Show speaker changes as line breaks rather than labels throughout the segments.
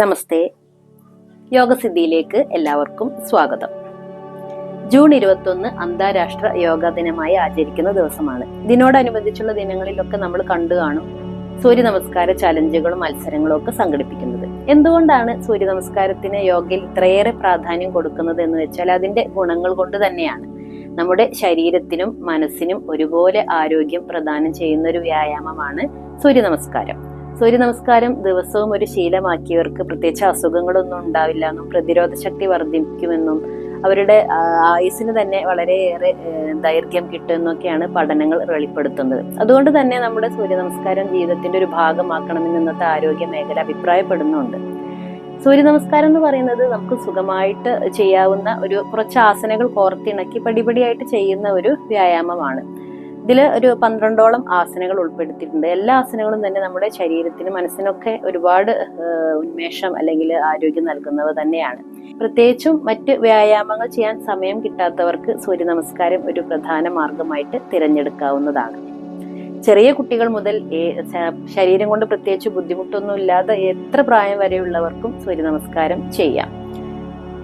നമസ്തേ. യോഗസിദ്ധിയിലേക്ക് എല്ലാവർക്കും സ്വാഗതം. ജൂൺ ഇരുപത്തൊന്ന് അന്താരാഷ്ട്ര യോഗാ ദിനമായി ആചരിക്കുന്ന ദിവസമാണ്. ഇതിനോടനുബന്ധിച്ചുള്ള ദിനങ്ങളിലൊക്കെ നമ്മൾ കണ്ടു കാണും സൂര്യ നമസ്കാര ചലഞ്ചുകളും മത്സരങ്ങളും ഒക്കെ സംഘടിപ്പിക്കുന്നത്. എന്തുകൊണ്ടാണ് സൂര്യ നമസ്കാരത്തിന് യോഗയിൽ ഇത്രയേറെ പ്രാധാന്യം കൊടുക്കുന്നത് എന്ന് വെച്ചാൽ അതിന്റെ ഗുണങ്ങൾ കൊണ്ട് തന്നെയാണ്. നമ്മുടെ ശരീരത്തിനും മനസ്സിനും ഒരുപോലെ ആരോഗ്യം പ്രദാനം ചെയ്യുന്ന ഒരു വ്യായാമമാണ് സൂര്യ നമസ്കാരം സൂര്യ നമസ്കാരം ദിവസവും ഒരു ശീലമാക്കിയവർക്ക് പ്രത്യേകിച്ച് അസുഖങ്ങളൊന്നും ഉണ്ടാവില്ല. എന്നും പ്രതിരോധ ശക്തി വർദ്ധിക്കുമെന്നും അവരുടെ ആയുസിന് തന്നെ വളരെയേറെ ദൈർഘ്യം കിട്ടുമെന്നൊക്കെയാണ് പഠനങ്ങൾ വെളിപ്പെടുത്തുന്നത്. അതുകൊണ്ട് തന്നെ നമ്മുടെ സൂര്യ നമസ്കാരം ജീവിതത്തിന്റെ ഒരു ഭാഗമാക്കണമെന്ന് ഇന്നത്തെ ആരോഗ്യ മേഖല അഭിപ്രായപ്പെടുന്നുണ്ട്. സൂര്യ നമസ്കാരം എന്ന് പറയുന്നത് നമുക്ക് സുഖമായിട്ട് ചെയ്യാവുന്ന ഒരു കുറച്ച് ആസനകൾ കോർത്തിണക്കി പടിപടിയായിട്ട് ചെയ്യുന്ന ഒരു വ്യായാമമാണ്. ഇതിൽ ഒരു പന്ത്രണ്ടോളം ആസനകൾ ഉൾപ്പെടുത്തിയിട്ടുണ്ട്. എല്ലാ ആസനങ്ങളും തന്നെ നമ്മുടെ ശരീരത്തിനും മനസ്സിനൊക്കെ ഒരുപാട് ഉന്മേഷം അല്ലെങ്കിൽ ആരോഗ്യം നൽകുന്നവ തന്നെയാണ്. പ്രത്യേകിച്ചും മറ്റ് വ്യായാമങ്ങൾ ചെയ്യാൻ സമയം കിട്ടാത്തവർക്ക് സൂര്യ നമസ്കാരം ഒരു പ്രധാന മാർഗമായിട്ട് തിരഞ്ഞെടുക്കാവുന്നതാണ്. ചെറിയ കുട്ടികൾ മുതൽ ശരീരം കൊണ്ട് പ്രത്യേകിച്ച് ബുദ്ധിമുട്ടൊന്നും ഇല്ലാതെ എത്ര പ്രായം വരെയുള്ളവർക്കും സൂര്യ നമസ്കാരം ചെയ്യാം.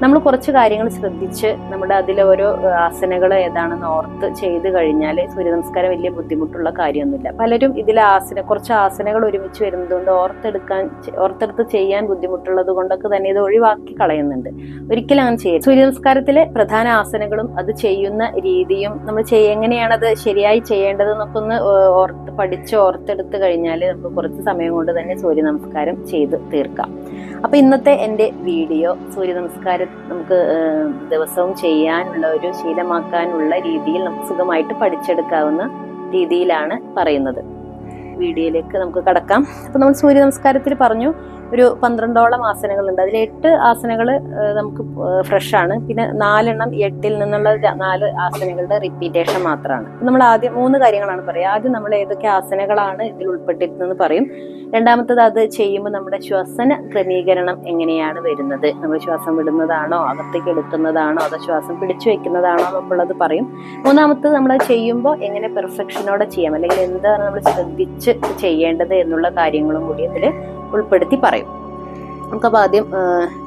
നമ്മൾ കുറച്ച് കാര്യങ്ങൾ ശ്രദ്ധിച്ച് നമ്മുടെ അതിലെ ഓരോ ആസനകൾ ഏതാണെന്ന് ഓർത്ത് ചെയ്ത് കഴിഞ്ഞാൽ സൂര്യ നമസ്കാരം വലിയ ബുദ്ധിമുട്ടുള്ള കാര്യമൊന്നുമില്ല. പലരും ഇതിലെ ആസന കുറച്ച് ആസനകൾ ഒരുമിച്ച് വരുന്നതുകൊണ്ട് ഓർത്തെടുക്കാൻ ഓർത്തെടുത്ത് ചെയ്യാൻ ബുദ്ധിമുട്ടുള്ളത് കൊണ്ടൊക്കെ തന്നെ ഇത് ഒഴിവാക്കി കളയുന്നുണ്ട്. ഒരിക്കലും അങ്ങനെ ചെയ്യും സൂര്യ നമസ്കാരത്തിലെ പ്രധാന ആസനകളും അത് ചെയ്യുന്ന രീതിയും നമ്മൾ എങ്ങനെയാണ് അത് ശരിയായി ചെയ്യേണ്ടതെന്നൊക്കെ ഒന്ന് ഓർത്ത് പഠിച്ച് ഓർത്തെടുത്ത് കഴിഞ്ഞാൽ നമുക്ക് കുറച്ച് സമയം കൊണ്ട് തന്നെ സൂര്യ നമസ്കാരം ചെയ്ത് തീർക്കാം. അപ്പൊ ഇന്നത്തെ എന്റെ വീഡിയോ സൂര്യ നമസ്കാരം നമുക്ക് ദിവസവും ചെയ്യാനുള്ള ഒരു ശീലമാക്കാനുള്ള രീതിയിൽ നമുക്ക് സുഖമായിട്ട് പഠിച്ചെടുക്കാവുന്ന രീതിയിലാണ് പറയുന്നത്. വീഡിയോയിലേക്ക് നമുക്ക് കടക്കാം. അപ്പൊ നമ്മൾ സൂര്യ നമസ്കാരത്തിൽ പറഞ്ഞു ഒരു പന്ത്രണ്ടോളം ആസനങ്ങളുണ്ട് അതിൽ എട്ട് ആസനകൾ നമുക്ക് ഫ്രഷ് ആണ് പിന്നെ നാലെണ്ണം എട്ടിൽ നിന്നുള്ള നാല് ആസനങ്ങളുടെ റിപ്പീറ്റേഷൻ മാത്രമാണ് നമ്മൾ ആദ്യം മൂന്ന് കാര്യങ്ങളാണ് പറയുക. ആദ്യം നമ്മൾ ഏതൊക്കെ ആസനകളാണ് ഇതിൽ ഉൾപ്പെട്ടിരുന്നതെന്ന് പറയും. രണ്ടാമത്തത് അത് ചെയ്യുമ്പോൾ നമ്മുടെ ശ്വസന ക്രമീകരണം എങ്ങനെയാണ് വരുന്നത്? നമ്മൾ ശ്വാസം വിടുന്നതാണോ? അകത്തേക്ക് എടുക്കുന്നതാണോ? അതോ ശ്വാസം പിടിച്ചു വെക്കുന്നതാണോ എന്നുള്ളത് പറയും. മൂന്നാമത്തത് നമ്മൾ ചെയ്യുമ്പോൾ എങ്ങനെ പെർഫെക്ഷനോടെ ചെയ്യാം? അല്ലെങ്കിൽ എന്താണ് നമ്മൾ ശ്രദ്ധിച്ച് ചെയ്യേണ്ടത് എന്നുള്ള കാര്യങ്ങളും കൂടി ഇതിൽ ഉൾപ്പെടുത്തി പറയും. നമുക്കപ്പോൾ ആദ്യം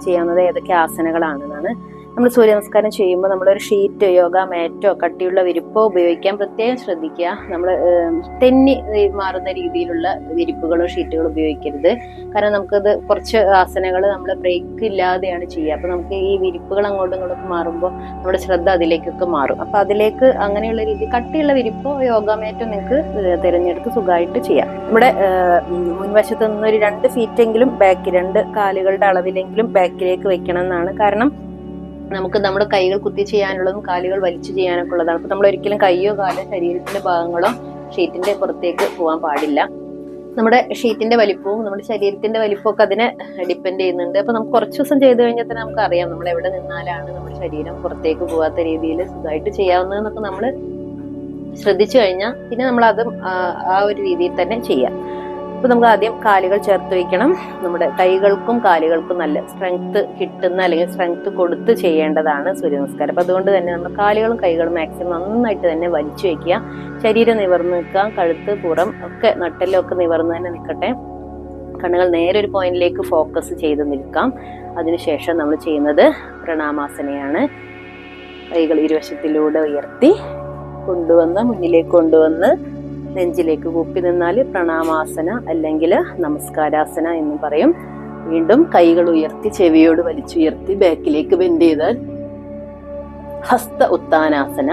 ചെയ്യാവുന്നത് ഏതൊക്കെ ആസനകളാണെന്നാണ്. നമ്മൾ സൂര്യ നമസ്കാരം ചെയ്യുമ്പോൾ നമ്മളൊരു ഷീറ്റോ യോഗ മാറ്റോ കട്ടിയുള്ള വിരിപ്പോ ഉപയോഗിക്കാൻ പ്രത്യേകം ശ്രദ്ധിക്കുക. നമ്മൾ തെന്നി മാറുന്ന രീതിയിലുള്ള വിരിപ്പുകളോ ഷീറ്റുകളോ ഉപയോഗിക്കരുത്. കാരണം നമുക്കത് കുറച്ച് ആസനകൾ നമ്മൾ ബ്രേക്ക് ഇല്ലാതെയാണ് ചെയ്യുക. അപ്പോൾ നമുക്ക് ഈ വിരിപ്പുകൾ അങ്ങോട്ടും ഇങ്ങോട്ടും മാറുമ്പോൾ നമ്മുടെ ശ്രദ്ധ അതിലേക്കൊക്കെ മാറും. അപ്പോൾ അതിലേക്ക് അങ്ങനെയുള്ള രീതി കട്ടിയുള്ള വിരിപ്പോ യോഗ മാറ്റോ നിങ്ങൾക്ക് തിരഞ്ഞെടുത്ത് സുഖമായിട്ട് ചെയ്യാം. നമ്മുടെ മുൻവശത്ത് നിന്ന് ഒരു രണ്ട് ഫീറ്റെങ്കിലും ബാക്ക് രണ്ട് കാലുകളുടെ അളവിലെങ്കിലും ബാക്കിലേക്ക് വെക്കണം എന്നാണ് കാരണം നമുക്ക് നമ്മുടെ കൈകൾ കുത്തി ചെയ്യാനുള്ളതും കാലുകൾ വലിച്ചു ചെയ്യാനൊക്കെ ഉള്ളതാണ്. അപ്പൊ നമ്മൾ ഒരിക്കലും കൈയോ കാലോ ശരീരത്തിന്റെ ഭാഗങ്ങളോ ഷീറ്റിന്റെ പുറത്തേക്ക് പോകാൻ പാടില്ല. നമ്മുടെ ഷീറ്റിന്റെ വലിപ്പവും നമ്മുടെ ശരീരത്തിന്റെ വലിപ്പവും ഒക്കെ അതിനെ ഡിപ്പെൻഡ് ചെയ്യുന്നുണ്ട്. അപ്പൊ നമുക്ക് കുറച്ച് ദിവസം ചെയ്തു കഴിഞ്ഞാൽ തന്നെ നമുക്ക് അറിയാം നമ്മൾ എവിടെ നിന്നാലാണ് നമ്മുടെ ശരീരം പുറത്തേക്ക് പോകാത്ത രീതിയിൽ സുഖമായിട്ട് ചെയ്യാവുന്നതെന്നൊക്കെ നമ്മൾ ശ്രദ്ധിച്ചു കഴിഞ്ഞാൽ പിന്നെ നമ്മൾ അതും ആ- ഒരു രീതിയിൽ തന്നെ ചെയ്യാം. അപ്പൊ നമുക്ക് ആദ്യം കാലുകൾ ചേർത്ത് വയ്ക്കണം നമ്മുടെ കൈകൾക്കും കാലുകൾക്കും നല്ല സ്ട്രെങ്ത് കിട്ടുന്ന അല്ലെങ്കിൽ സ്ട്രെങ്ത് കൊടുത്ത് ചെയ്യേണ്ടതാണ് സൂര്യ നമസ്കാരം അപ്പൊ അതുകൊണ്ട് തന്നെ നമ്മൾ കാലുകളും കൈകളും മാക്സിമം നന്നായിട്ട് തന്നെ വലിച്ചു വെക്കുക. ശരീരം നിവർന്ന് നിൽക്കുക. കഴുത്ത് പുറം ഒക്കെ നട്ടെല്ലൊക്കെ നിവർന്ന് തന്നെ നിൽക്കട്ടെ. കണ്ണുകൾ നേരെ ഒരു പോയിന്റിലേക്ക് ഫോക്കസ് ചെയ്ത് നിൽക്കാം. അതിനുശേഷം നമ്മൾ ചെയ്യുന്നത് പ്രണാമാസനയാണ്. കൈകൾ ഇരുവശത്തിലൂടെ ഉയർത്തി കൊണ്ടുവന്ന് മുന്നിലേക്ക് കൊണ്ടുവന്ന് നെഞ്ചിലേക്ക് കൂപ്പി നിന്നാൽ പ്രണാമാസന അല്ലെങ്കിൽ നമസ്കാരാസന എന്ന് പറയും. വീണ്ടും കൈകൾ ഉയർത്തി ചെവിയോട് വലിച്ചുയർത്തി ബാക്കിലേക്ക് ബെൻഡ് ചെയ്താൽ ഹസ്ത ഉത്താനാസന.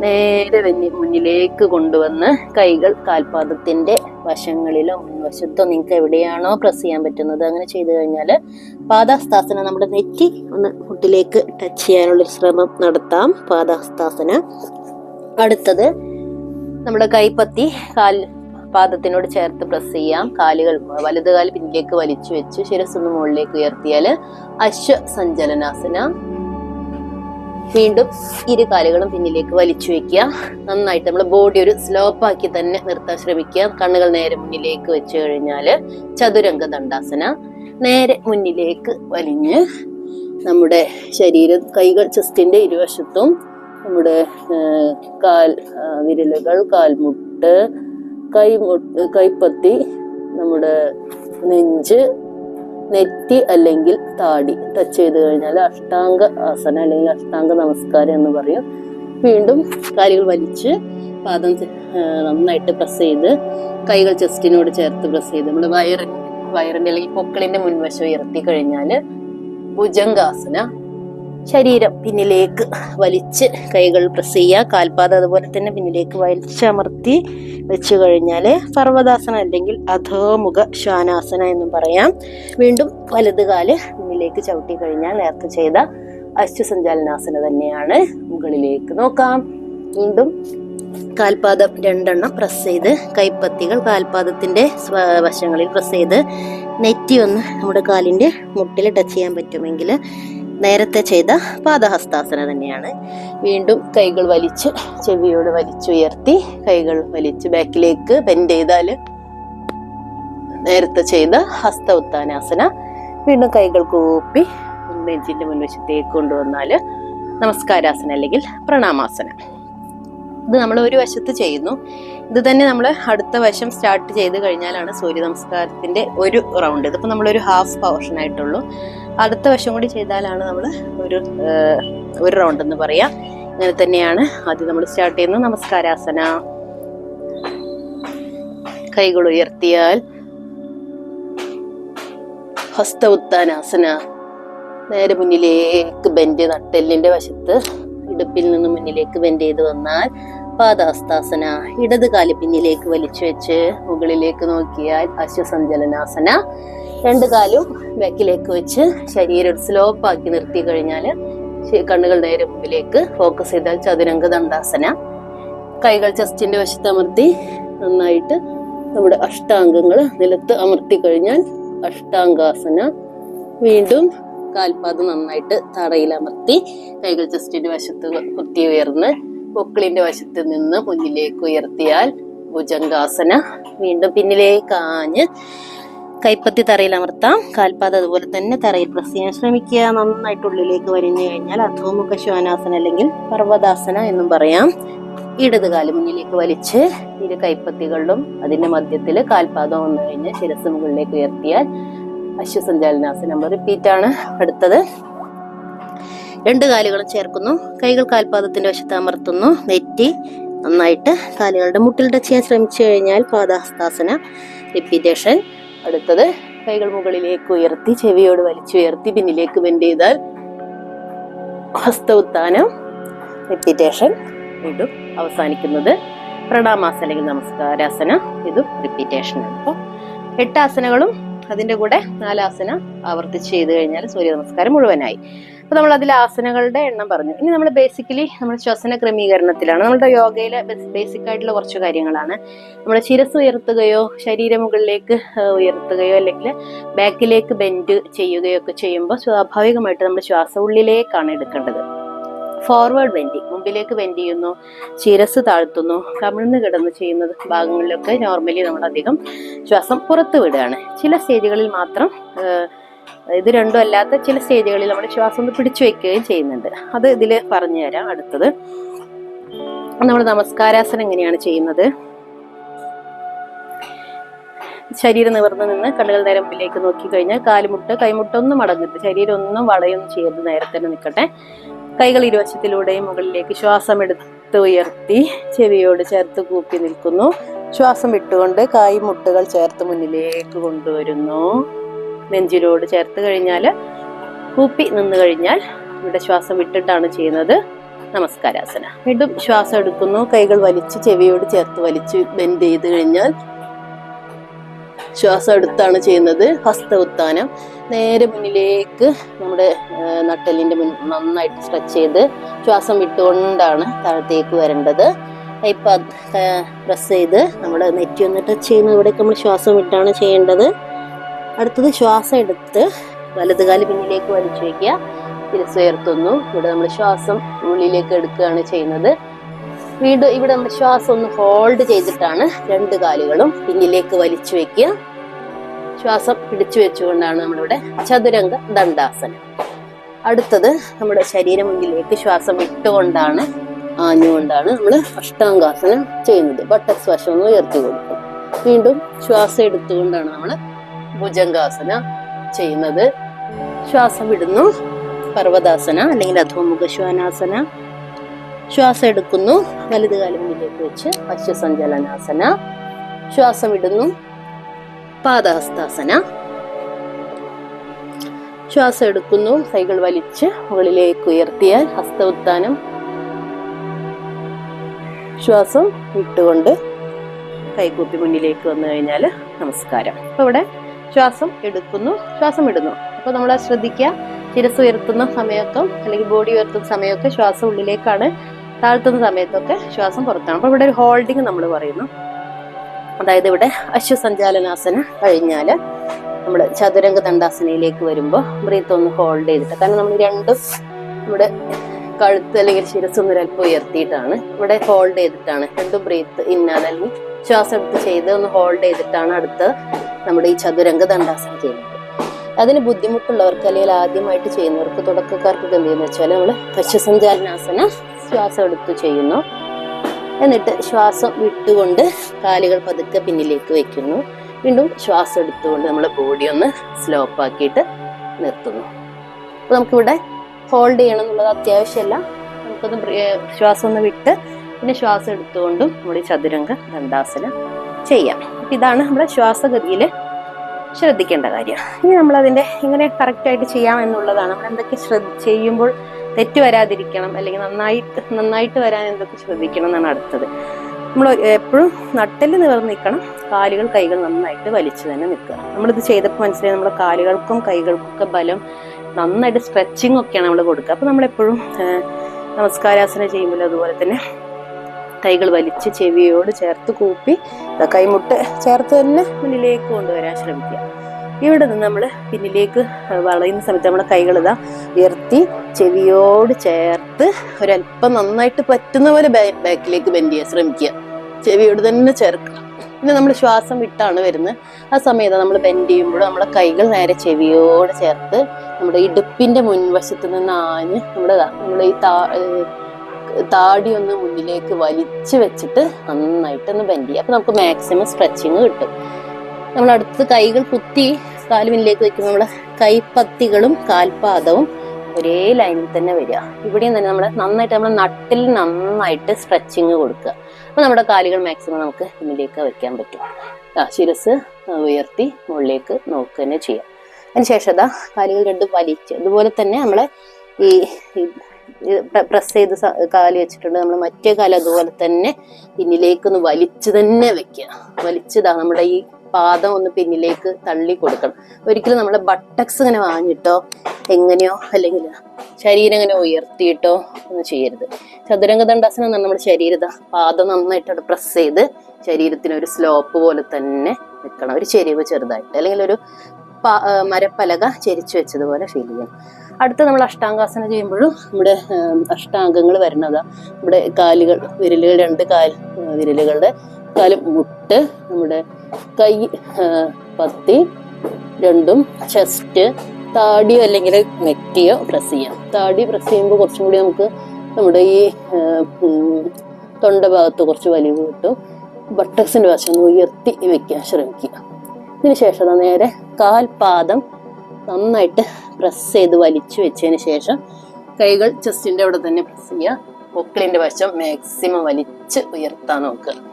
നേരെ വെന്നി മുന്നിലേക്ക് കൊണ്ടുവന്ന് കൈകൾ കാൽപാദത്തിന്റെ വശങ്ങളിലോ മുൻവശത്തോ നിങ്ങൾക്ക് എവിടെയാണോ പ്രസ് ചെയ്യാൻ പറ്റുന്നത് അങ്ങനെ ചെയ്തു കഴിഞ്ഞാൽ പാദഹസ്താസന നമ്മുടെ നെറ്റി ഒന്ന് മുട്ടിലേക്ക് ടച്ച് ചെയ്യാനുള്ള ശ്രമം നടത്താം. പാദഹസ്താസന അടുത്തത് നമ്മുടെ കൈപ്പത്തി കാൽ പാദത്തിനോട് ചേർത്ത് പ്രസ് ചെയ്യാം. കാലുകൾ വലത് കാൽ പിന്നിലേക്ക് വലിച്ചു വെച്ച് ശിരസ്സൊന്ന് മുകളിലേക്ക് ഉയർത്തിയാൽ അശ്വ അശ്വസഞ്ചലനാസന വീണ്ടും ഇരു കാലുകളും പിന്നിലേക്ക് വലിച്ചു വെക്കുക. നന്നായിട്ട് നമ്മൾ ബോഡി ഒരു സ്ലോപ്പാക്കി തന്നെ നിർത്താൻ ശ്രമിക്കുക. കണ്ണുകൾ നേരെ മുന്നിലേക്ക് വെച്ച് കഴിഞ്ഞാൽ ചതുരംഗ ദണ്ഡാസന. നേരെ മുന്നിലേക്ക് വലിഞ്ഞ് നമ്മുടെ ശരീരം കൈകൾ ചെസ്റ്റിന്റെ ഇരുവശത്തും നമ്മുടെ കാൽ വിരലുകൾ കാൽമുട്ട് കൈമുട്ട് കൈപ്പത്തി നമ്മുടെ നെഞ്ച് നെറ്റി അല്ലെങ്കിൽ താടി ടച്ച് ചെയ്ത് കഴിഞ്ഞാൽ അഷ്ടാംഗ ആസന അല്ലെങ്കിൽ അഷ്ടാംഗ നമസ്കാരം എന്ന് പറയും. വീണ്ടും കാലുകൾ വലിച്ച് പാദം നന്നായിട്ട് പ്രസ് ചെയ്ത് കൈകൾ ചെസ്റ്റിനോട് ചേർത്ത് പ്രസ് ചെയ്ത് നമ്മൾ വയറിൻ വയറിന്റെ അല്ലെങ്കിൽ പൊക്കിളിന്റെ മുൻവശം ഉയർത്തി കഴിഞ്ഞാൽ ഭുജംഗാസന ശരീരം പിന്നിലേക്ക് വലിച്ച് കൈകൾ പ്രസ് ചെയ്യുക കാൽപാത അതുപോലെ തന്നെ പിന്നിലേക്ക് വലിച്ചമർത്തി വെച്ച് കഴിഞ്ഞാൽ പർവതാസന അല്ലെങ്കിൽ അധോമുഖ ശ്വാനാസന എന്നും പറയാം. വീണ്ടും വലത് കാൽ പിന്നിലേക്ക് ചവിട്ടി കഴിഞ്ഞാൽ നേരത്തെ ചെയ്ത അശ്വസഞ്ചാലനാസന തന്നെയാണ്. മുകളിലേക്ക് നോക്കാം. വീണ്ടും കാൽപാദം രണ്ടെണ്ണം പ്രസ് ചെയ്ത് കൈപ്പത്തികൾ കാൽപാദത്തിന്റെ വശങ്ങളിൽ പ്രസ് ചെയ്ത് നെറ്റി ഒന്ന് നമ്മുടെ കാലിന്റെ മുട്ടിൽ ടച്ച് ചെയ്യാൻ പറ്റുമെങ്കിൽ നേരത്തെ ചെയ്ത പാദഹസ്താസന തന്നെയാണ്. വീണ്ടും കൈകൾ വലിച്ച് ചെവിയോട് വലിച്ചുയർത്തി കൈകൾ വലിച്ച് ബാക്കിലേക്ക് ബെൻഡ് ചെയ്താൽ നേരത്തെ ചെയ്ത ഹസ്ത ഉത്താനാസന വീണ്ടും കൈകൾ കൂപ്പി നെഞ്ചിന്റെ മുൻവശത്തേക്ക് കൊണ്ടുവന്നാൽ നമസ്കാരാസന അല്ലെങ്കിൽ പ്രണാമാസന. ഇത് നമ്മൾ ഒരു വശത്ത് ചെയ്യുന്നു. ഇത് തന്നെ നമ്മൾ അടുത്ത വശം സ്റ്റാർട്ട് ചെയ്ത് കഴിഞ്ഞാലാണ് സൂര്യ നമസ്കാരത്തിന്റെ ഒരു റൗണ്ട് ഇതിപ്പോൾ നമ്മളൊരു ഹാഫ് പോർഷൻ ആയിട്ടുള്ളൂ. അടുത്ത വശം കൂടി ചെയ്താലാണ് നമ്മൾ ഒരു ഒരു റൗണ്ട് എന്ന് പറയാം. ഇങ്ങനെ തന്നെയാണ് ആദ്യം നമ്മൾ സ്റ്റാർട്ട് ചെയ്യുന്നത്. നമസ്കാരാസന. കൈകൾ ഉയർത്തിയാൽ ഹസ്ത ഉത്താനാസന നേരെ മുന്നിലേക്ക് ബെൻഡ് നട്ടെല്ലിന്റെ വശത്ത് ഇടുപ്പിൽ നിന്ന് മുന്നിലേക്ക് ബെൻഡ് ചെയ്ത് വന്നാൽ പാദാസ്താസന ഇടത് കാൽ പിന്നിലേക്ക് വലിച്ചു വെച്ച് മുകളിലേക്ക് നോക്കിയാൽ അശ്വസഞ്ചലനാസന രണ്ട് കാലും ബാക്കിലേക്ക് വെച്ച് ശരീരം സ്ലോപ്പ് ആക്കി നിർത്തി കഴിഞ്ഞാൽ കണ്ണുകൾ നേരെ മുമ്പിലേക്ക് ഫോക്കസ് ചെയ്താൽ ചതുരംഗ ദണ്ഡാസന. കൈകൾ ചെസ്റ്റിന്റെ വശത്ത് അമർത്തി നന്നായിട്ട് നമ്മുടെ അഷ്ടാംഗങ്ങൾ നിലത്ത് അമർത്തി കഴിഞ്ഞാൽ അഷ്ടാംഗാസന. വീണ്ടും കാൽപാദം നന്നായിട്ട് തറയിൽ അമർത്തി കൈകൾ ചെസ്റ്റിന്റെ വശത്ത് കുത്തി ഉയർന്ന് പൊക്കിളിന്റെ വശത്ത് നിന്ന് മുന്നിലേക്ക് ഉയർത്തിയാൽ ഭുജംഗാസന വീണ്ടും പിന്നിലേക്ക് ആഞ്ഞ് കൈപ്പത്തി തറയിൽ അമർത്താം. കാൽപാദം അതുപോലെ തന്നെ തറയിൽ പ്രസ് ചെയ്യാൻ ശ്രമിക്കുക. നന്നായിട്ട് ഉള്ളിലേക്ക് വരിഞ്ഞു കഴിഞ്ഞാൽ അധോമുഖ ശ്വാനാസന അല്ലെങ്കിൽ പർവതാസന എന്നും പറയാം. ഇടത് കാൽ മുന്നിലേക്ക് വലിച്ച് ഇരു കൈപ്പത്തികളിലും അതിന്റെ മധ്യത്തിൽ കാൽപാദം വന്നു കഴിഞ്ഞ് ശിരസ് മുകളിലേക്ക് ഉയർത്തിയാൽ അശ്വസഞ്ചാലനാസനം റിപ്പീറ്റ് ആണ് അടുത്തത്. രണ്ട് കാലുകളും ചേർക്കുന്നു. കൈകൾ കാൽപാദത്തിന്റെ വശത്ത് അമർത്തുന്നു. നെറ്റി നന്നായിട്ട് കാലുകളുടെ മുട്ടിൽ ടച്ച് ചെയ്യാൻ ശ്രമിച്ചു കഴിഞ്ഞാൽ പാദഹസ്താസന റിപ്പീറ്റേഷൻ അടുത്തത് കൈകൾ മുകളിലേക്ക് ഉയർത്തി ചെവിയോട് വലിച്ചുയർത്തി പിന്നിലേക്ക് ബെൻഡ് ചെയ്താൽ ഹസ്ത ഉത്താനം റിപ്പീറ്റേഷൻ വീണ്ടും അവസാനിക്കുന്നത് പ്രണാമാസന അല്ലെങ്കിൽ നമസ്കാരാസന ഇതും റിപ്പീറ്റേഷൻ ആണ്. അപ്പോൾ എട്ട് ആസനകളും അതിന്റെ കൂടെ നാലാസന ആവർത്തിച്ച് ചെയ്ത് കഴിഞ്ഞാൽ സൂര്യ നമസ്കാരം മുഴുവനായി. അപ്പൊ നമ്മൾ അതിലെ ആസനകളുടെ എണ്ണം പറഞ്ഞു. ഇനി നമ്മൾ ബേസിക്കലി നമ്മൾ ശ്വസന ക്രമീകരണത്തിലാണ്. നമ്മുടെ യോഗയിലെ ബേസിക് ആയിട്ടുള്ള കുറച്ച് കാര്യങ്ങളാണ്. നമ്മൾ ശിരസ് ഉയർത്തുകയോ ശരീരം മുകളിലേക്ക് ഉയർത്തുകയോ അല്ലെങ്കിൽ ബാക്കിലേക്ക് ബെൻഡ് ചെയ്യുകയോ ഒക്കെ ചെയ്യുമ്പോൾ സ്വാഭാവികമായിട്ട് നമ്മൾ ശ്വാസം ഉള്ളിലേക്കാണ് എടുക്കേണ്ടത്. ഫോർവേഡ് വെൻഡി മുമ്പിലേക്ക് വെൻഡ് ചെയ്യുന്നു ശിരസ് താഴ്ത്തുന്നു കമിഴ്ന്ന് കിടന്ന് ചെയ്യുന്ന ഭാഗങ്ങളിലൊക്കെ നോർമലി നമ്മൾ അധികം ശ്വാസം പുറത്ത് വിടുകയാണ്. ചില സ്റ്റേജുകളിൽ മാത്രം ഇത് രണ്ടും അല്ലാത്ത ചില സ്റ്റേജുകളിൽ നമ്മൾ ശ്വാസം ഒന്ന് പിടിച്ചു വെക്കുകയും ചെയ്യുന്നുണ്ട്. അത് ഇതിൽ പറഞ്ഞു തരാം അടുത്തത്. നമ്മൾ നമസ്കാരാസനം എങ്ങനെയാണ് ചെയ്യുന്നത്? ശരീരം നിവർന്ന് നിന്ന് കണ്ണുകൾ നേരെ മുമ്പിലേക്ക് നോക്കി കഴിഞ്ഞാൽ കാലുമുട്ട് കൈമുട്ടൊന്നും അടങ്ങരുത് ശരീരം ഒന്നും വളയൊന്നും ചെയ്യരുത്. നേരെ തന്നെ നിൽക്കട്ടെ. കൈകൾ ഇരുവശത്തിലൂടെയും മുകളിലേക്ക് ശ്വാസം എടുത്ത് ഉയർത്തി ചെവിയോട് ചേർത്ത് കൂപ്പി നിൽക്കുന്നു. ശ്വാസം വിട്ടുകൊണ്ട് കായ് മുട്ടുകൾ ചേർത്ത് മുന്നിലേക്ക് കൊണ്ടുവരുന്നു. നെഞ്ചിലോട് ചേർത്ത് കഴിഞ്ഞാൽ കൂപ്പി നിന്ന് കഴിഞ്ഞാൽ ഇവിടെ ശ്വാസം വിട്ടിട്ടാണ് ചെയ്യുന്നത്. നമസ്കാരാസന. വീണ്ടും ശ്വാസം എടുക്കുന്നു. കൈകൾ വലിച്ച് ചെവിയോട് ചേർത്ത് വലിച്ച് ബെൻഡ് ചെയ്ത് കഴിഞ്ഞാൽ ശ്വാസം എടുത്താണ് ചെയ്യുന്നത് ഹസ്ത ഉത്താനം നേരെ മുന്നിലേക്ക് നമ്മുടെ നട്ടലിന്റെ മുൻ നന്നായിട്ട് സ്ട്രെച്ച് ചെയ്ത് ശ്വാസം വിട്ടുകൊണ്ടാണ് താഴത്തേക്ക് വരേണ്ടത്. ഇപ്പൊ പ്രസ് ചെയ്ത് നമ്മുടെ നെറ്റി ഒന്ന് ടച്ച് ചെയ്യുന്ന. ഇവിടേക്ക് നമ്മൾ ശ്വാസം വിട്ടാണ് ചെയ്യേണ്ടത്. അടുത്തത് ശ്വാസം എടുത്ത് വലതുകാൽ പിന്നിലേക്ക് വലിച്ചു വയ്ക്കുക തിരിച്ചുയർത്തുന്നു ഇവിടെ നമ്മൾ ശ്വാസം ഉള്ളിലേക്ക് എടുക്കുകയാണ് ചെയ്യുന്നത്. വീണ്ടും ഇവിടെ നമ്മൾ ശ്വാസം ഒന്ന് ഹോൾഡ് ചെയ്തിട്ടാണ് രണ്ട് കാലുകളും പിന്നിലേക്ക് വലിച്ചു വെക്കുക. ശ്വാസം പിടിച്ചു വെച്ചുകൊണ്ടാണ് നമ്മളിവിടെ ചതുരംഗ ദണ്ഡാസനം. അടുത്തത് നമ്മുടെ ശരീരം മുന്നിലേക്ക് ശ്വാസം ഇട്ടുകൊണ്ടാണ് ആഞ്ഞുകൊണ്ടാണ് നമ്മൾ അഷ്ടാംഗാസനം ചെയ്യുന്നത്. ബട്ടർ ശ്വാസം ഒന്ന് ഉയർത്തി കൊടുക്കും. വീണ്ടും ശ്വാസം എടുത്തുകൊണ്ടാണ് നമ്മൾ ഭുജംഗാസന ചെയ്യുന്നത്. ശ്വാസം വിടുന്നു. പർവതാസന അല്ലെങ്കിൽ അധോമുഖ ശ്വാനാസന ശ്വാസം എടുക്കുന്നു വലുത് കാലം മുന്നിലേക്ക് വെച്ച് അശ്വസഞ്ചലനാസന. ശ്വാസം ഇടുന്നു പാദഹസ്താസന. ശ്വാസം എടുക്കുന്നു കൈകൾ വലിച്ച് മുകളിലേക്ക് ഉയർത്തിയാൽ ഹസ്ത ഉത്ഥാനം ശ്വാസം വിട്ടുകൊണ്ട് കൈകൂപ്പി മുന്നിലേക്ക് വന്നു കഴിഞ്ഞാൽ നമസ്കാരം. അപ്പൊ ഇവിടെ ശ്വാസം എടുക്കുന്നു ശ്വാസം ഇടുന്നു അപ്പൊ നമ്മൾ ശ്രദ്ധിക്കുക ശിരസ് ഉയർത്തുന്ന സമയത്തും അല്ലെങ്കിൽ ബോഡി ഉയർത്തുന്ന സമയമൊക്കെ ശ്വാസം ഉള്ളിലേക്കാണ് താഴ്ത്തുന്ന സമയത്തൊക്കെ ശ്വാസം പുറത്താണ്. അപ്പൊ ഇവിടെ ഒരു ഹോൾഡിങ് നമ്മൾ പറയുന്നു. അതായത് ഇവിടെ അശ്വസഞ്ചാലനാസന കഴിഞ്ഞാൽ നമ്മൾ ചതുരംഗ ദണ്ഡാസനയിലേക്ക് വരുമ്പോൾ ബ്രീത്ത് ഒന്ന് ഹോൾഡ് ചെയ്തിട്ട് കാരണം നമ്മൾ രണ്ടും നമ്മുടെ കഴുത്ത് അല്ലെങ്കിൽ ശിരസ് ഒന്ന് അല്പം ഉയർത്തിയിട്ടാണ് ഇവിടെ ഹോൾഡ് ചെയ്തിട്ടാണ് രണ്ടും ബ്രീത്ത് ഇന്നാൽ അല്ലെങ്കിൽ ശ്വാസം എടുത്ത് ചെയ്ത് ഒന്ന് ഹോൾഡ് ചെയ്തിട്ടാണ് അടുത്ത് നമ്മുടെ ഈ ചതുരംഗ ദണ്ഡാസനം ചെയ്യുന്നത്. അതിന് ബുദ്ധിമുട്ടുള്ളവർക്ക് അല്ലെങ്കിൽ ആദ്യമായിട്ട് ചെയ്യുന്നവർക്ക് തുടക്കക്കാർക്ക് എന്ത് ചെയ്യുന്ന വെച്ചാൽ നമ്മൾ അശ്വസഞ്ചാലനാസന ശ്വാസം എടുത്തു ചെയ്യുന്നു. എന്നിട്ട് ശ്വാസം വിട്ടുകൊണ്ട് കാലുകൾ പതുക്കെ പിന്നിലേക്ക് വെക്കുന്നു വീണ്ടും ശ്വാസം എടുത്തുകൊണ്ട് നമ്മുടെ ബോഡി ഒന്ന് സ്ലോപ്പ് ആക്കിയിട്ട് നിർത്തുന്നു. അപ്പൊ നമുക്കിവിടെ ഹോൾഡ് ചെയ്യണം എന്നുള്ളത് അത്യാവശ്യമല്ല നമുക്കൊന്ന് ശ്വാസം ഒന്ന് വിട്ട് പിന്നെ ശ്വാസം എടുത്തുകൊണ്ടും നമ്മുടെ ഈ ചതുരംഗ ദണ്ഡാസനം ചെയ്യാം. അപ്പൊ ഇതാണ് നമ്മുടെ ശ്വാസഗതിയിൽ ശ്രദ്ധിക്കേണ്ട കാര്യം. ഇനി നമ്മൾ അതിന്റെ ഇങ്ങനെ കറക്റ്റായിട്ട് ചെയ്യാം എന്നുള്ളതാണ്. നമ്മൾ എന്തൊക്കെ ശ്രദ്ധ ചെയ്യുമ്പോൾ തെറ്റ് വരാതിരിക്കണം അല്ലെങ്കിൽ നന്നായിട്ട് നന്നായിട്ട് വരാൻ എന്തൊക്കെ ശ്രദ്ധിക്കണം എന്നാണ് അടുത്തത്. നമ്മൾ എപ്പോഴും നട്ടൽ നിവർന്ന് നിൽക്കണം കാലുകൾ കൈകൾ നന്നായിട്ട് വലിച്ചു തന്നെ നിൽക്കുക. നമ്മളിത് ചെയ്തപ്പോൾ മനസ്സിലായി നമ്മുടെ കാലുകൾക്കും കൈകൾക്കൊക്കെ ബലം നന്നായിട്ട് സ്ട്രെച്ചിങ് ഒക്കെയാണ് നമ്മൾ കൊടുക്കുക. അപ്പോൾ നമ്മളെപ്പോഴും നമസ്കാരാസനം ചെയ്യുമ്പോൾ അതുപോലെ തന്നെ കൈകൾ വലിച്ച് ചെവിയോട് ചേർത്ത് കൂപ്പി കൈമുട്ട് ചേർത്ത് തന്നെ മുന്നിലേക്ക് കൊണ്ടുവരാൻ ശ്രമിക്കുക. ഇവിടെ നിന്ന് നമ്മൾ പിന്നിലേക്ക് വളയുന്ന സമയത്ത് നമ്മുടെ കൈകൾ ഇതാ ഉയർത്തി ചെവിയോട് ചേർത്ത് ഒരല്പം നന്നായിട്ട് പറ്റുന്ന പോലെ ബാക്കിലേക്ക് ബെൻഡ് ചെയ്യാൻ ശ്രമിക്കുക. ചെവിയോട് തന്നെ ചേർക്കുക. പിന്നെ നമ്മൾ ശ്വാസം വിട്ടാണ് വരുന്നത്. ആ സമയത്ത് നമ്മൾ ബെൻഡ് ചെയ്യുമ്പോൾ നമ്മുടെ കൈകൾ നേരെ ചെവിയോട് ചേർത്ത് നമ്മുടെ ഇടുപ്പിന്റെ മുൻവശത്ത് നിന്ന് ആഞ്ഞ് നമ്മുടെ നമ്മുടെ ഈ താ താടി ഒന്ന് മുന്നിലേക്ക് വലിച്ചു വെച്ചിട്ട് നന്നായിട്ട് ഒന്ന് ബെൻഡ് ചെയ്യുക അപ്പൊ നമുക്ക് മാക്സിമം സ്ട്രെച്ചിങ് കിട്ടും. നമ്മൾ അടുത്ത് കൈകൾ കുത്തി കാലുവിനിലേക്ക് വെക്കുമ്പോൾ നമ്മുടെ കൈപ്പത്തികളും കാൽപാദവും ഒരേ ലൈനിൽ തന്നെ വരിക. ഇവിടെയും തന്നെ നമ്മൾ നന്നായിട്ട് നമ്മൾ നട്ടിൽ നന്നായിട്ട് സ്ട്രെച്ചിങ് കൊടുക്കുക. അപ്പൊ നമ്മുടെ കാലുകൾ മാക്സിമം നമുക്ക് ഇതിലേക്ക് വെക്കാൻ പറ്റും. ശിരസ് ഉയർത്തി മുകളിലേക്ക് നോക്കുക തന്നെ ചെയ്യാം. അതിനുശേഷം അതാ കാലുകൾ രണ്ടും വലിച്ച്. അതുപോലെ തന്നെ നമ്മൾ ഈ പ്രസ് ചെയ്ത് കാൽ വെച്ചിട്ടുണ്ട് നമ്മൾ മറ്റേ കാൽ അതുപോലെ തന്നെ പിന്നിലേക്ക് ഒന്ന് വലിച്ചു തന്നെ വെക്കുക. വലിച്ചതാ നമ്മുടെ ഈ പാദം ഒന്ന് പിന്നിലേക്ക് തള്ളി കൊടുക്കണം. ഒരിക്കലും നമ്മുടെ ബട്ടക്സ് ഇങ്ങനെ വാങ്ങിട്ടോ എങ്ങനെയോ അല്ലെങ്കിൽ ശരീരം ഇങ്ങനെ ഉയർത്തിയിട്ടോ ഒന്നും ചെയ്യരുത്. ചതുരംഗ ദണ്ഡാസനം എന്ന് നമ്മുടെ ശരീരത. പാദം നന്നായിട്ട് പ്രസ് ചെയ്ത് ശരീരത്തിന് ഒരു സ്ലോപ്പ് പോലെ തന്നെ നിൽക്കണം ഒരു ചെരിവ് ചെറുതായിട്ട്. അല്ലെങ്കിൽ ഒരു മരപ്പലക ചെരിച്ചു വെച്ചതുപോലെ ഫീൽ ചെയ്യണം. അടുത്ത നമ്മൾ അഷ്ടാംഗാസനം ചെയ്യുമ്പോഴും നമ്മുടെ അഷ്ടാംഗങ്ങൾ വരുന്നതാ. നമ്മുടെ കാലുകൾ വിരലുകൾ രണ്ട് കാൽ വിരലുകളുടെ കാൽ മുട്ട് നമ്മുടെ കൈ പത്തി രണ്ടും ചെസ്റ്റ് താടിയോ അല്ലെങ്കിൽ നെറ്റിയോ പ്രസ് ചെയ്യാം. താടി പ്രസ് ചെയ്യുമ്പോൾ കുറച്ചും കൂടി നമുക്ക് നമ്മുടെ ഈ തൊണ്ട ഭാഗത്ത് കുറച്ച് വലിവ് കിട്ടും. ബട്ടക്സിന്റെ വശം ഉയർത്തി വെക്കാൻ ശ്രമിക്കുക. ഇതിന് ശേഷം ദാ നേരെ കാൽപാദം നന്നായിട്ട് പ്രസ് ചെയ്ത് വലിച്ചു വെച്ചതിന് ശേഷം കൈകൾ ചെസ്റ്റിന്റെ അവിടെ തന്നെ പ്രസ് ചെയ്യുക. പൊക്കിളിന്റെ വശം മാക്സിമം വലിച്ച് ഉയർത്താൻ നോക്കുക.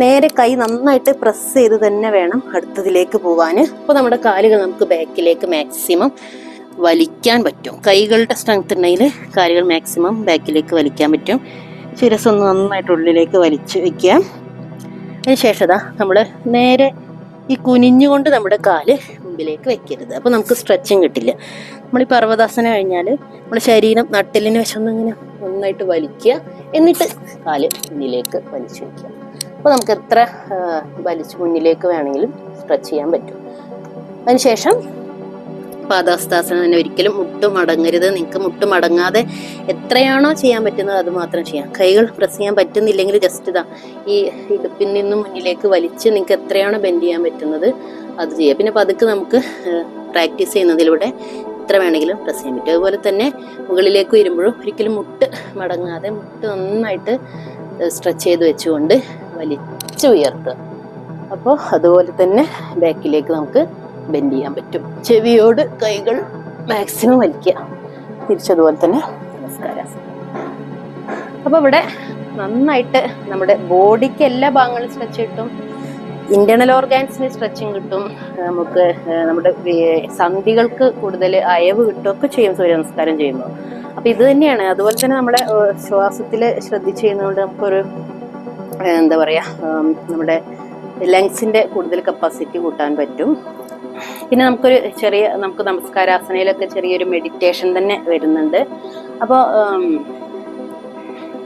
നേരെ കൈ നന്നായിട്ട് പ്രസ് ചെയ്ത് തന്നെ വേണം അടുത്തതിലേക്ക് പോകാൻ അപ്പോൾ നമ്മുടെ കാലുകൾ നമുക്ക് ബാക്കിലേക്ക് മാക്സിമം വലിക്കാൻ പറ്റും. കൈകളുടെ സ്ട്രെങ്ത് ഉണ്ടെങ്കിൽ കാലുകൾ മാക്സിമം ബാക്കിലേക്ക് വലിക്കാൻ പറ്റും. ശിരസൊന്ന് നന്നായിട്ട് ഉള്ളിലേക്ക് വലിച്ചു വെക്കുക. അതിനുശേഷം അതാ നമ്മൾ നേരെ ഈ കുനിഞ്ഞുകൊണ്ട് നമ്മുടെ കാൽ മുമ്പിലേക്ക് വെക്കരുത്. അപ്പോൾ നമുക്ക് സ്ട്രെച്ചിങ് കിട്ടില്ല. നമ്മൾ ഈ പർവതാസനം കഴിഞ്ഞാൽ നമ്മുടെ ശരീരം നട്ടിലിന് വശം ഇങ്ങനെ നന്നായിട്ട് വലിക്കുക. എന്നിട്ട് കാൽ മുന്നിലേക്ക് വലിച്ചു വെക്കുക. അപ്പോൾ നമുക്ക് എത്ര വലിച്ചു മുന്നിലേക്ക് വേണമെങ്കിലും സ്ട്രെച്ച് ചെയ്യാൻ പറ്റും. അതിനുശേഷം പാദാസ്ഥാസനം തന്നെ ഒരിക്കലും മുട്ട് മടങ്ങരുത് നിങ്ങൾക്ക് മുട്ട് മടങ്ങാതെ എത്രയാണോ ചെയ്യാൻ പറ്റുന്നത് അത് മാത്രം ചെയ്യാം. കൈകൾ പ്രസ് ചെയ്യാൻ പറ്റുന്നില്ലെങ്കിൽ ജസ്റ്റ് ഇതാ ഈ ഇടുപ്പിൽ നിന്നും മുന്നിലേക്ക് വലിച്ച് നിങ്ങൾക്ക് എത്രയാണോ ബെൻഡ് ചെയ്യാൻ പറ്റുന്നത് അത് ചെയ്യാം. പിന്നെ പതുക്കെ നമുക്ക് പ്രാക്ടീസ് ചെയ്യുന്നതിലൂടെ എത്ര വേണമെങ്കിലും പ്രസ് ചെയ്യാൻ പറ്റും. അതുപോലെ തന്നെ മുകളിലേക്ക് വരുമ്പോഴും ഒരിക്കലും മുട്ട് മടങ്ങാതെ മുട്ട് നന്നായിട്ട് സ്ട്രെച്ച് ചെയ്ത് വെച്ചുകൊണ്ട് വലിച്ച് ഉയർത്തുക അപ്പോൾ അതുപോലെ തന്നെ ബാക്കിലേക്ക് നമുക്ക് ബെൻഡ് ചെയ്യാൻ പറ്റും. ചെവിയോട് കൈകൾ മാക്സിമം വലിക്കുക. തിരിച്ചതുപോലെ തന്നെ നമസ്കാരം. അപ്പോൾ ഇവിടെ നന്നായിട്ട് നമ്മുടെ ബോഡിക്ക് എല്ലാ ഭാഗങ്ങളും സ്ട്രെച്ച് കിട്ടും. ഇന്റേണൽ ഓർഗാൻസിന് സ്ട്രെച്ചിങ് കിട്ടും. നമുക്ക് നമ്മുടെ സന്ധികൾക്ക് കൂടുതൽ അയവ് കിട്ടുകയൊക്കെ ചെയ്യും സൂര്യ നമസ്കാരം ചെയ്യുമ്പോൾ. അപ്പൊ ഇത് തന്നെയാണ്. അതുപോലെ തന്നെ നമ്മുടെ ശ്വാസത്തിൽ ശ്രദ്ധിച്ച് ചെയ്യുന്നതുകൊണ്ട് നമുക്കൊരു എന്താ പറയുക നമ്മുടെ ലങ്സിന്റെ കൂടുതൽ കപ്പാസിറ്റി കൂട്ടാൻ പറ്റും. പിന്നെ നമുക്കൊരു ചെറിയ നമുക്ക് നമസ്കാരാസനയിലൊക്കെ ചെറിയൊരു മെഡിറ്റേഷൻ തന്നെ വരുന്നുണ്ട്. അപ്പോൾ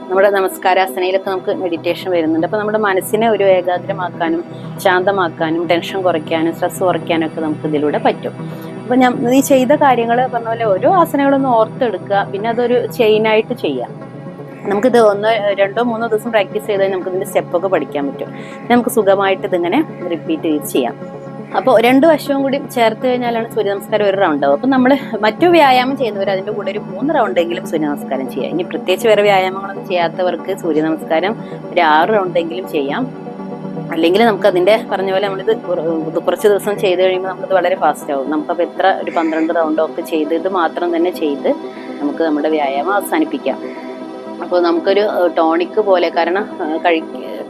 നമ്മുടെ നമസ്കാരാസനയിലൊക്കെ നമുക്ക് മെഡിറ്റേഷൻ വരുന്നുണ്ട്. അപ്പോൾ നമ്മുടെ മനസ്സിനെ ഒരു ഏകാഗ്രമാക്കാനും ശാന്തമാക്കാനും ടെൻഷൻ കുറയ്ക്കാനും സ്ട്രെസ് കുറയ്ക്കാനൊക്കെ നമുക്ക് ഇതിലൂടെ പറ്റും. അപ്പോൾ ഞാൻ നീ ചെയ്ത കാര്യങ്ങൾ പറഞ്ഞ പോലെ ഓരോ ആസനങ്ങളൊന്ന് ഓർത്തെടുക്കുക പിന്നെ അതൊരു ചെയിനായിട്ട് ചെയ്യാം. നമുക്കിത് ഒന്ന് രണ്ടോ മൂന്നോ ദിവസം പ്രാക്ടീസ് ചെയ്താൽ നമുക്ക് ഇതിന്റെ സ്റ്റെപ്പൊക്കെ പഠിക്കാൻ പറ്റും. നമുക്ക് സുഖമായിട്ട് ഇതിങ്ങനെ റിപ്പീറ്റ് ചെയ്യാം. അപ്പോൾ രണ്ട് വശവും കൂടി ചേർത്ത് കഴിഞ്ഞാലാണ് സൂര്യ നമസ്കാരം ഒരു റൗണ്ട് ആവും അപ്പം നമ്മൾ മറ്റു വ്യായാമം ചെയ്യുന്നവർ അതിന്റെ കൂടെ ഒരു മൂന്ന് റൗണ്ടെങ്കിലും സൂര്യ നമസ്കാരം ചെയ്യാം. ഇനി പ്രത്യേകിച്ച് വേറെ വ്യായാമങ്ങളൊന്നും ചെയ്യാത്തവർക്ക് സൂര്യ നമസ്കാരം ഒരു ആറ് റൗണ്ടെങ്കിലും ചെയ്യാം. അല്ലെങ്കിൽ നമുക്ക് അതിന്റെ പറഞ്ഞ പോലെ നമ്മളിത് കുറച്ച് ദിവസം ചെയ്ത് കഴിയുമ്പോൾ നമുക്കത് വളരെ ഫാസ്റ്റ് ആവും. നമുക്കപ്പോൾ എത്ര ഒരു പന്ത്രണ്ട് റൗണ്ടോ ഒക്കെ ചെയ്ത് ഇത് മാത്രം തന്നെ ചെയ്ത് നമുക്ക് നമ്മുടെ വ്യായാമം അവസാനിപ്പിക്കാം. അപ്പോൾ നമുക്കൊരു ടോണിക്ക് പോലെ കാരണം കഴി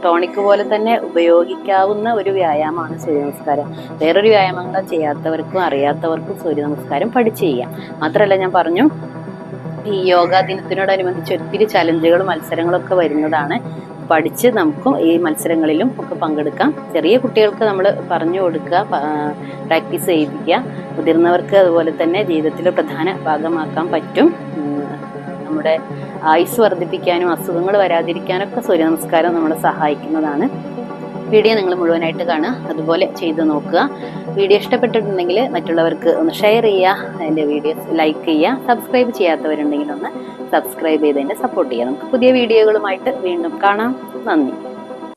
ടോണിക്ക് പോലെ തന്നെ ഉപയോഗിക്കാവുന്ന ഒരു വ്യായാമമാണ് സൂര്യ നമസ്കാരം വേറൊരു വ്യായാമങ്ങൾ ചെയ്യാത്തവർക്കും അറിയാത്തവർക്കും സൂര്യ നമസ്കാരം പഠിച്ച് ചെയ്യാം. മാത്രമല്ല ഞാൻ പറഞ്ഞു ഈ യോഗാ ദിനത്തിനോടനുബന്ധിച്ച് ഒത്തിരി ചലഞ്ചുകളും മത്സരങ്ങളും ഒക്കെ വരുന്നതാണ്. പഠിച്ച് നമുക്കും ഈ മത്സരങ്ങളിലും ഒക്കെ പങ്കെടുക്കാം. ചെറിയ കുട്ടികൾക്ക് നമ്മൾ പറഞ്ഞു കൊടുക്കുക പ്രാക്ടീസ് ചെയ്യിപ്പിക്കുക. മുതിർന്നവർക്ക് അതുപോലെ തന്നെ ജീവിതത്തിലെ പ്രധാന ഭാഗമാക്കാൻ പറ്റും. നമ്മുടെ ആയുസ് വർദ്ധിപ്പിക്കാനും അസുഖങ്ങൾ വരാതിരിക്കാനൊക്കെ സൂര്യ നമസ്കാരം നമ്മളെ സഹായിക്കുന്നതാണ്. വീഡിയോ നിങ്ങൾ മുഴുവനായിട്ട് കാണുക അതുപോലെ ചെയ്ത് നോക്കുക. വീഡിയോ ഇഷ്ടപ്പെട്ടിട്ടുണ്ടെങ്കിൽ മറ്റുള്ളവർക്ക് ഒന്ന് ഷെയർ ചെയ്യുക എന്റെ വീഡിയോസ് ലൈക്ക് ചെയ്യുക. സബ്സ്ക്രൈബ് ചെയ്യാത്തവരുണ്ടെങ്കിൽ ഒന്ന് സബ്സ്ക്രൈബ് ചെയ്ത് എന്നെ സപ്പോർട്ട് ചെയ്യുക. നമുക്ക് പുതിയ വീഡിയോകളുമായിട്ട് വീണ്ടും കാണാം. നന്ദി.